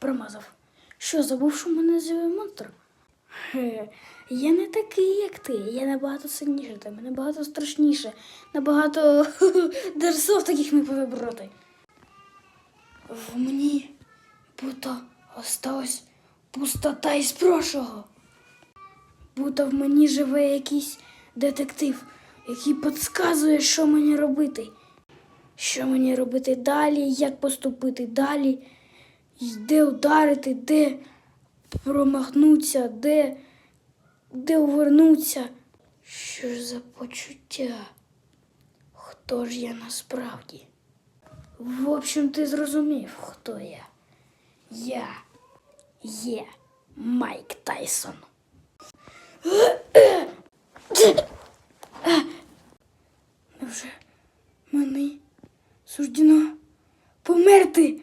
Промазав. Що, забув, що мене живе монстр? Хе, я не такий, як ти. Я набагато сильніше, тебе набагато страшніше, набагато дерсов таких не повибрати. В мені будто осталась пустота із прошлого. Будто в мені живе якийсь детектив, який підказує, що мені робити. Що мені робити далі, як поступити далі, де ударити, де промахнутися, де, де увернутися. Що ж за почуття? Хто ж я насправді? В общем, ти зрозумів, хто я. Я є Майк Тайсон. Невже мені суждено померти?